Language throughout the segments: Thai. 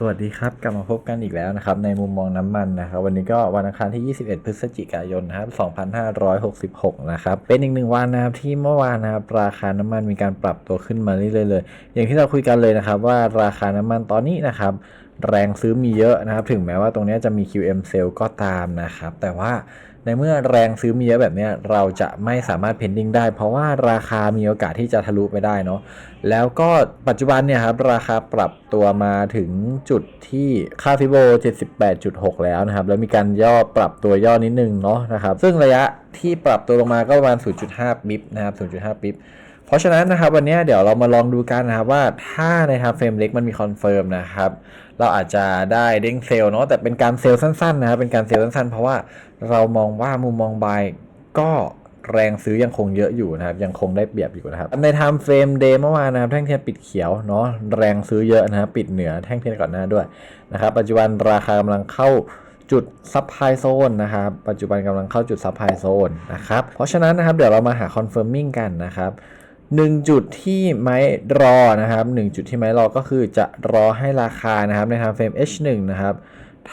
สวัสดีครับ กลับมาพบกันอีกแล้วนะครับ ในมุมมองน้ำมันนะครับ วันนี้ก็วันอังคารที่ 21 พฤศจิกายนนะครับ2566 นะครับ เป็นอีกหนึ่งวันนะครับที่เมื่อวานนะครับราคาน้ำมันมีการปรับตัวขึ้นมาเรื่อยๆเลย อย่างที่เราคุยกันเลยนะครับว่าราคาน้ำมันตอนนี้นะครับแรงซื้อมีเยอะนะครับ ถึงแม้ว่าตรงนี้จะมี QM sale ก็ตามนะครับ แต่ว่า ในเมื่อแรงซื้อมีเยอะแบบนี้เราจะไม่สามารถ pending ได้ เพราะว่าราคามีโอกาสที่จะทะลุไปได้เนาะแล้วก็ปัจจุบันเนี่ยครับราคาปรับตัวมาถึงจุดที่ค่าฟิโบ 78.6 แล้วนะครับ แล้วมีการย่อปรับตัวย่อนิดนึงเนาะนะครับ ซึ่งระยะที่ปรับตัวลงมาก็ประมาณ 0.5ปิบนะครับ 0.5ปิบ เพราะฉะนั้นนะครับวันนี้เดี๋ยวเรามาลองดูกันนะครับว่าถ้าในทางเฟรมเล็กมันมีคอนเฟิร์มนะครับเราอาจจะได้เด้งเซลล์เนาะแต่เป็นการเซลล์สั้นๆนะครับเป็นการเซลล์สั้นๆ เพราะว่าเรามองว่ามุมมองบายก็แรงซื้อยังคงเยอะอยู่นะครับ ยังคงได้เปรียบอยู่นะครับ ในไทม์เฟรมเดย์เมื่อวานนะครับ แท่งเทียนปิดเขียวเนาะแรงซื้อเยอะนะครับ ปิดเหนือแท่งเทียนก่อนหน้าด้วยนะครับ ปัจจุบันราคากำลังเข้าจุดซับไพโซนนะครับ ปัจจุบันกำลังเข้าจุดซับไพโซนนะครับ เพราะฉะนั้นนะครับเดี๋ยวเรามาหาคอนเฟิร์มมิ่งกันนะครับ หนึ่งจุดที่ไม้รอนะครับหนึ่งจุดที่ไม้รอก็คือจะรอให้ราคานะครับในทางเฟรม H1 นะครับ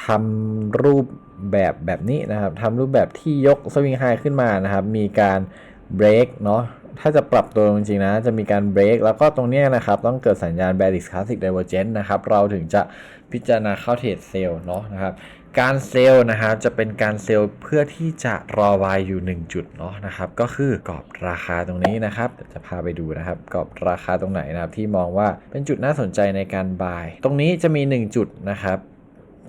ทำรูปแบบแบบนี้นะครับทำรูปแบบที่ยกสวิงไฮขึ้นมานะครับ มีการเบรกเนาะถ้าจะปรับตัวจริงๆนะ จะมีการเบรกแล้วก็ตรงเนี้ยนะครับ ต้องเกิดสัญญาณ bearish classic divergence นะครับ เราถึงจะพิจารณาเข้าเทรดเซลล์เนาะนะครับ การเซลล์นะครับจะเป็นการเซลล์เพื่อที่จะรอวายอยู่ 1 จุดเนาะนะครับ ก็คือกรอบราคาตรงนี้นะครับจะพาไปดูนะครับกรอบราคาตรงไหนนะครับ ที่มองว่าเป็นจุดน่าสนใจในการบาย ตรงนี้จะมี 1 จุดนะครับ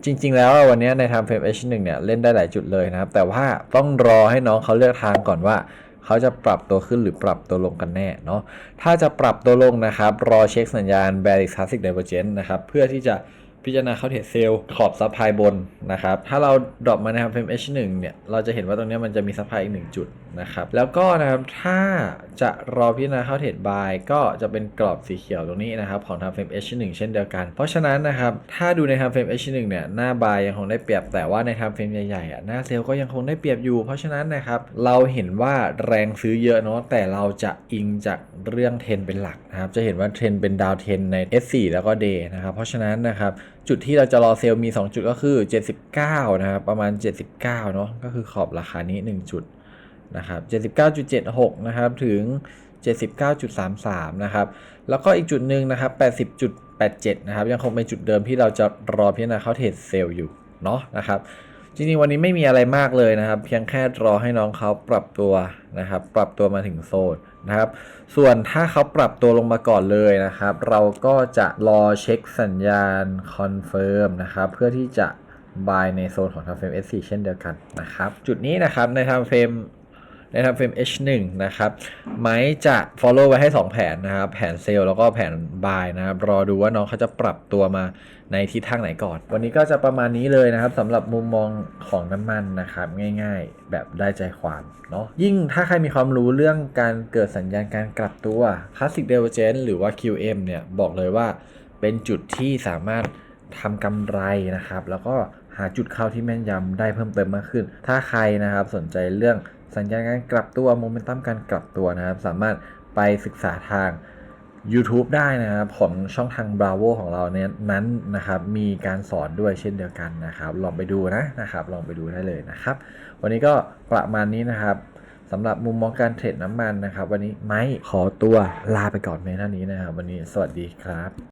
จริง ๆ แล้ววันนี้ในทางเฟรม H1 เนี่ยเล่นได้หลายจุดเลยนะครับ แต่ว่าต้องรอให้น้องเขาเลือกทางก่อนว่า เขาจะปรับตัวขึ้นหรือปรับตัวลงกันแน่เนาะถ้าจะปรับตัวลงนะครับ รอเช็คสัญญาณ bearish classic divergence นะครับ เพื่อที่จะ พิจารณาเข้าเทรดเซลล์ขอบซัพพลายบนนะครับ ถ้าเราดรอปมาในทางเฟรม H1 เนี่ยเราจะเห็นว่าตรงนี้มันจะมีซัพพลายอีกหนึ่งจุดนะครับ แล้วก็นะครับถ้าจะรอพิจารณาเข้าเทรดบายก็จะเป็นกรอบสีเขียวตรงนี้นะครับของทางเฟรม H1 เช่นเดียวกัน เพราะฉะนั้นนะครับถ้าดูในทางเฟรม H1 เนี่ยหน้าบายยังคงได้เปรียบแต่ว่าในทางเฟรมใหญ่ๆอะหน้าเซลล์ก็ยังคงได้เปรียบอยู่ เพราะฉะนั้นนะครับเราเห็นว่าแรงซื้อเยอะเนาะแต่เราจะอิงจากเรื่องเทรนเป็นหลักนะครับจะเห็นว่าเทรนเป็นดาวเทรนใน S4 แล้วก็ D นะครับเพราะฉะนั้นนะครับ จุดที่เราจะรอเซลล์มี 2 จุดก็คือ 79 นะครับประมาณ 79 เนาะก็คือขอบราคานี้ 1 จุดนะครับ79.76 นะครับถึง 79.33 นะครับ แล้วก็อีกจุดหนึ่งนะครับ 80.87 นะครับ ยังคงเป็นจุดเดิมที่เราจะรอพิจารณาเข้าเทรดเซลล์อยู่เนาะนะครับ จริงๆวันนี้ไม่มีอะไรมากเลยนะครับ เพียงแค่รอให้น้องเขาปรับตัวนะครับ ปรับตัวมาถึงโซนนะครับ ส่วนถ้าเขาปรับตัวลงมาก่อนเลยนะครับ เราก็จะรอเช็คสัญญาณคอนเฟิร์มนะครับ เพื่อที่จะบายในโซนของทางเฟรม S4 เช่นเดียวกันนะครับ จุดนี้นะครับในทางเฟรม ในทางเฟรม H1 นะครับไม้จะ follow ไว้ให้ 2 แผนนะครับ แผนเซลล์แล้วก็แผนบายนะครับ รอดูว่าน้องเขาจะปรับตัวมาในทิศทางไหนก่อน วันนี้ก็จะประมาณนี้เลยนะครับสำหรับมุมมองของน้ำมันนะครับ ง่ายๆ แบบได้ใจความเนาะยิ่งถ้าใครมีความรู้เรื่องการเกิดสัญญาณการกลับตัว Classic Divergence หรือว่า QM เนี่ยบอกเลยว่าเป็นจุดที่สามารถทำกำไรนะครับ แล้วก็หาจุดเข้าที่แม่นยำได้เพิ่มเติมมากขึ้น ถ้าใครนะครับสนใจเรื่อง สัญญาณการกลับตัวโมเมนตัมการกลับตัวนะครับ สามารถไปศึกษาทาง YouTube ได้นะครับของช่องทาง Bravo ของเราเนี่ยนั้นนะครับ มีการสอนด้วยเช่นเดียวกันนะครับ ลองไปดูนะนะครับ ลองไปดูได้เลยนะครับ วันนี้ก็ประมาณนี้นะครับสำหรับมุมมองการเทรดน้ำมันนะครับ วันนี้ไม่ขอตัวลาไปก่อนเพียงเท่านี้นะครับ วันนี้สวัสดีครับ